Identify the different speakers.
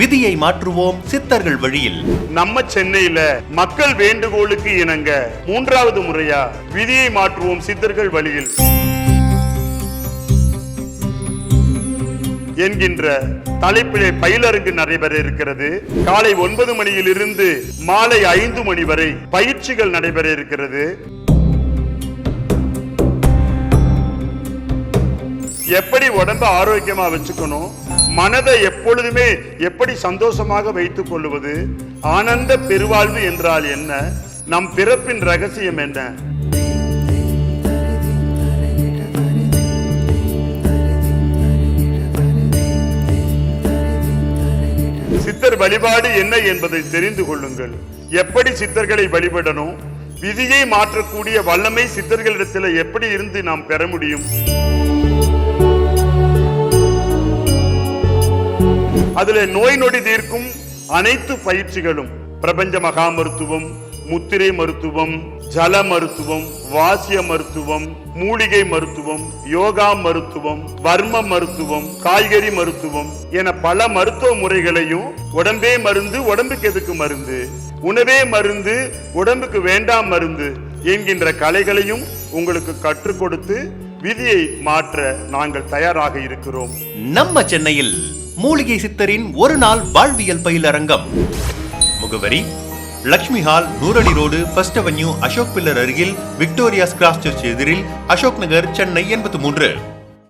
Speaker 1: விதியை மாற்றுவோம் சித்தர்கள் வழியில்.
Speaker 2: நம்ம சென்னையில மக்கள் வேண்டுகோளுக்கு இணங்க மூன்றாவது முறையா விதியை மாற்றுவோம் சித்தர்கள் வழியில். என்கின்ற தலைப்பிலே பயிலரங்கு நடைபெற இருக்கிறது. காலை ஒன்பது மணியிலிருந்து மாலை ஐந்து மணி வரை பயிற்சிகள் நடைபெற இருக்கிறது. எப்படி உடம்ப ஆரோக்கியமா வச்சுக்கணும்? மனதை எப்பொழுதுமே எப்படி சந்தோஷமாக வைத்துக் கொள்வது? ஆனந்த பெருவாழ்வு என்றால் என்ன? நம் பிறப்பின் ரகசியம் என்ன? சித்தர் வழிபாடு என்ன என்பதை தெரிந்து கொள்ளுங்கள். எப்படி சித்தர்களை வழிபடணும்? விதியை மாற்றக்கூடிய வல்லமை சித்தர்களிடத்தில் எப்படி இருந்து நாம் பெற முடியும்? அதுல நோய் நொடி தீர்க்கும் அனைத்து பயிற்சிகளும் பிரபஞ்ச மகா மருத்துவம் முத்திரை மருத்துவம் ஜல மருத்துவம் வாசிய மருத்துவம் மூலிகை மருத்துவம் யோகா மருத்துவம் வர்ம மருத்துவம் காய்கறி மருத்துவம் என பல மருத்துவ முறைகளையும் உடம்பே மருந்து உடம்புக்கு எதுக்கு மருந்து? உணவே மருந்து உடம்புக்கு வேண்டாம் மருந்து என்கின்ற கலைகளையும் உங்களுக்கு கற்றுக் கொடுத்து விதியை மாற்ற நாங்கள் தயாராக இருக்கிறோம்.
Speaker 1: நம்ம சென்னையில் மூலிகை சித்தரின் ஒரு நாள் வாழ்வியல் பயிலரங்கம். முகவரி Lakshmi hall நூரடி road first avenue Ashok pillar அருகில் விக்டோரியா கிராஸ் சர்ச் எதிரில் அசோக் நகர் சென்னை எண்பத்தி மூன்று.